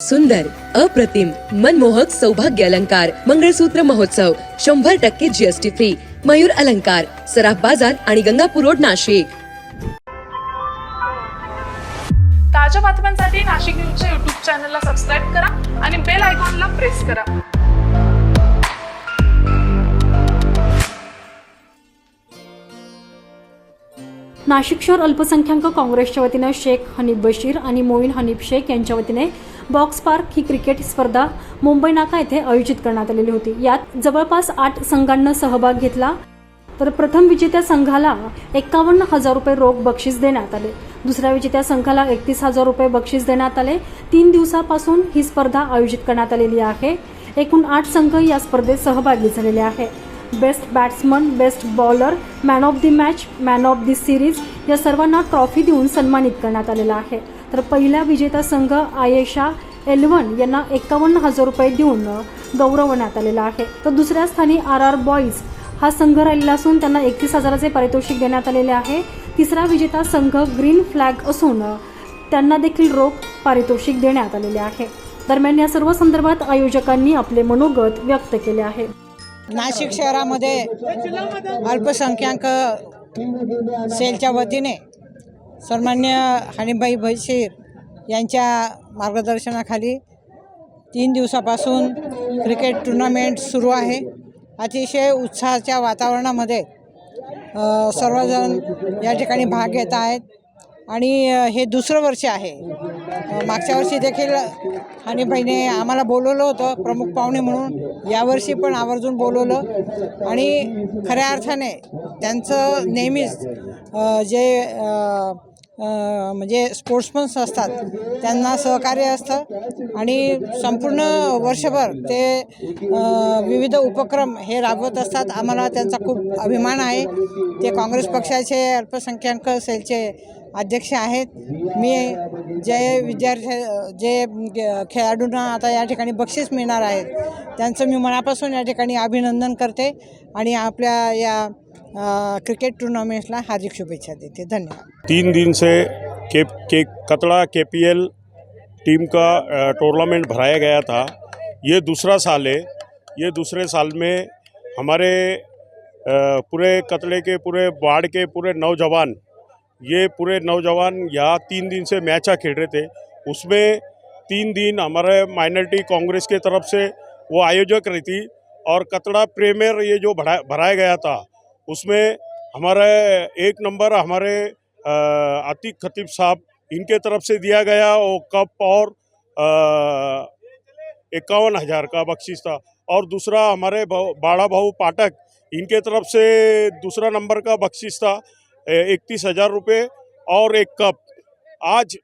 सुंदर अप्रतिम मनमोहक सौभाग्य अलंकार मंगळसूत्र महोत्सव शंभर टक्के जीएसटी फ्री मयूर अलंकार सराफ बाजार आणि गंगापूर रोड नाशिक. ताज्या बातम्यांसाठी नाशिक न्यूजच्या युट्यूब चॅनलला सबस्क्राईब करा आणि बेल आयकॉनला प्रेस करा. नाशिक शहर अल्पसंख्याक काँग्रेसच्या वतीनं शेख हनीफ बशीर आणि मोईन हनीफ शेख यांच्या वतीने बॉक्स पार्क ही क्रिकेट स्पर्धा मुंबई नाका येथे आयोजित करण्यात आलेली होती. यात जवळपास आठ संघांना सहभाग घेतला. तर प्रथम विजेत्या संघाला एकावन्न हजार रुपये रोख बक्षीस देण्यात आले. दुसऱ्या विजेत्या संघाला एकतीस हजार रुपये बक्षीस देण्यात आले. तीन दिवसापासून ही स्पर्धा आयोजित करण्यात आलेली आहे. एकूण आठ संघ या स्पर्धेत सहभागी झालेले आहे. Best batsman best bowler man of the match man of the series या सर्वांना ट्रॉफी देऊन सन्मानित करण्यात आलेला आहे. तर पहिला विजेता संघ आयेशा एलवन यांना एकावन्न हजार रुपये देऊन गौरवण्यात आलेला आहे. तर दुसऱ्या स्थानी आर आर बॉईज हा संघ राहिलेला असून त्यांना एकतीस हजाराचे पारितोषिक देण्यात आलेले आहे. तिसरा विजेता संघ ग्रीन फ्लॅग असून त्यांना देखील रोख पारितोषिक देण्यात आलेले आहे. दरम्यान या सर्व संदर्भात आयोजकांनी आपले मनोगत व्यक्त केले आहे. नाशिक शहरामध्ये अल्पसंख्याक सेलच्या वतीने सन्मान्य हनीबाई बशीर यांच्या मार्गदर्शनाखाली तीन दिवसापासून क्रिकेट टुर्नामेंट सुरू आहे. अतिशय उत्साहाच्या वातावरणामध्ये सर्वजण या ठिकाणी भाग घेत आहेत. आणि हे दुसरं वर्ष आहे. मागच्या वर्षी देखील हनीबाईने आम्हाला बोलवलं होतं प्रमुख पाहुणे म्हणून. यावर्षी पण आवर्जून बोलवलं. आणि खऱ्या अर्थाने त्यांचं नेहमीच जे म्हणजे स्पोर्ट्समन्स असतात. त्यांना सहकार्य असतं. आणि संपूर्ण वर्षभर ते विविध उपक्रम हे राबवत असतात. आम्हाला त्यांचा खूप अभिमान आहे. ते काँग्रेस पक्षाचे अल्पसंख्याक सेलचे अध्यक्ष आहेत. मी जे विद्यार्थी जे खेळाडूंना आता या ठिकाणी बक्षीस मिळणार आहेत त्यांचं मी मनापासून या ठिकाणी अभिनंदन करते. आणि आपल्या या क्रिकेट टुर्नामेंट्सला हार्दिक शुभेच्छा देते. धन्यवाद. तीन दिन से के के कतड़ा एल टीम का टूर्नामेंट भराया गया था। ये दूसरा साल है। ये दूसरे साल में हमारे पूरे कतड़े के, पूरे वार्ड के, पूरे नौजवान, ये पूरे नौजवान यहाँ तीन दिन से मैचा खेल रहे थे। उसमें तीन दिन हमारे माइनॉरिटी कांग्रेस के तरफ़ से वो आयोजक रही थी और कतड़ा प्रीमियर ये जो भरा, भराया गया था उसमें हमारे एक नंबर हमारे आतिक खतीब साहब इनके तरफ़ से दिया गया वो कप और इक्यावन हज़ार का बख्शिश था। और दूसरा हमारे बाड़ा भाऊ पाठक इनके तरफ़ से दूसरा नंबर का बख्शिश था इकतीस हज़ार रुपये और एक कप। आज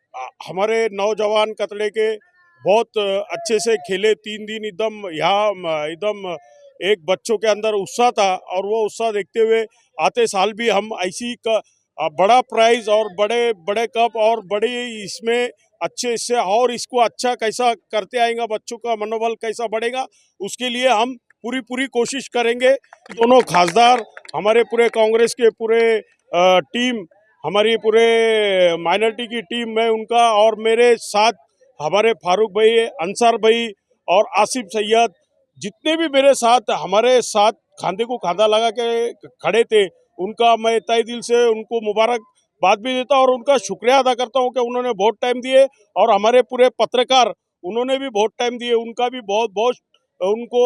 हमारे नौजवान कतड़े के बहुत अच्छे से खेले, तीन दिन एकदम यहाँ एकदम एक बच्चों के अंदर उत्साह था और वो उत्साह देखते हुए आते साल भी हम ऐसी क, बड़ा प्राइज और बड़े बड़े कप और बड़ी इसमें अच्छे इससे और इसको अच्छा कैसा करते आएगा बच्चों का मनोबल कैसा बढ़ेगा उसके लिए हम पूरी पूरी कोशिश करेंगे। दोनों खासदार हमारे पूरे कांग्रेस के पूरे टीम हमारी पूरे माइनॉरिटी की टीम में उनका और मेरे साथ हमारे फारूक भाई अंसार भाई और आसिफ सैयद जितने भी मेरे साथ, हमारे साथ खांदे को खांदा लगा के खड़े थे, उनका मैं तय दिल से उनको मुबारकबाद भी देता और उनका शुक्रिया अदा करता हूँ कि उन्होंने बहुत टाइम दिए और हमारे पूरे पत्रकार उन्होंने भी बहुत टाइम दिए, उनका भी बहुत बहुत उनको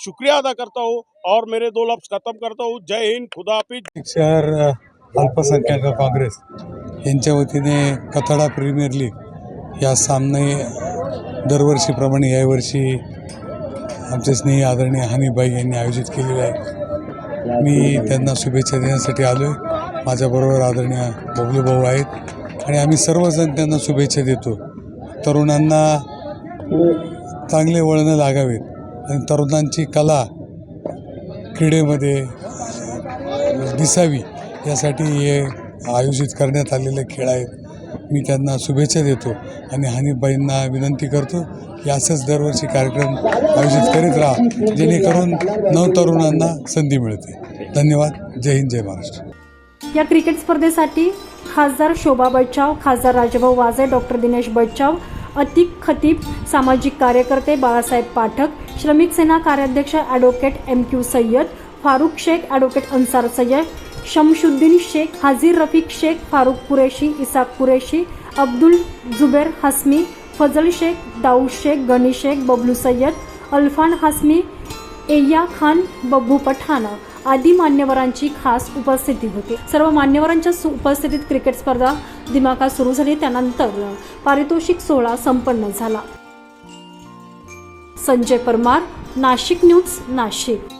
शुक्रिया अदा करता हूँ और मेरे दो लफ्ज खत्म करता हूँ, जय हिंद, खुदा हाफिज। शहर अल्पसंख्याक काँग्रेस। यांच्या वतीने कथाडा प्रीमियर लीग या सामने दरवर्षीप्रमाणे यावर्षी आमचे स्नेही आदरणीय हानीबाई यांनी आयोजित केलेलं आहे. मी त्यांना शुभेच्छा देण्यासाठी आलो आहे माझ्याबरोबर आदरणीय बबलू भाऊ आहेत आणि आम्ही सर्वजण त्यांना शुभेच्छा देतो. तरुणांना चांगले वळणं लागावेत आणि तरुणांची कला क्रीडेमध्ये दिसावी यासाठी हे आयोजित करण्यात आलेले खेळ आहेत. मी त्यांना शुभेच्छा देतो आणि हनीफबाईंना विनंती करतो की असंच दरवर्षी कार्यक्रम आयोजित करीत राहा जेणेकरून नवतरुणांना संधी मिळते. धन्यवाद. जय हिंद जय महाराष्ट्र. या क्रिकेट स्पर्धेसाठी खासदार शोभा बच्चाव खासदार राजभाऊ वाजे डॉक्टर दिनेश बच्चाव अतिक खतीब सामाजिक कार्यकर्ते बाळासाहेब पाठक श्रमिक सेना कार्याध्यक्ष advocate M Q Sayyad Farukh Shaikh advocate Ansar Sayyad Shamshuddin Shaikh Hajir Rafiq Shaikh Farooq Qureshi Isaac Qureshi Abdul Zubair Hashmi Fazal Shaikh Dawood Shaikh Ghani Shaikh Bablu Syed Alphan Hashmi एया Khan Babbu Pathan आदी मान्यवरांची खास उपस्थिती होती. सर्व मान्यवरांच्या सु- उपस्थितीत क्रिकेट स्पर्धा दिमाखात सुरू झाली. त्यानंतर पारितोषिक सोहळा संपन्न झाला. संजय परमार नाशिक न्यूज नाशिक.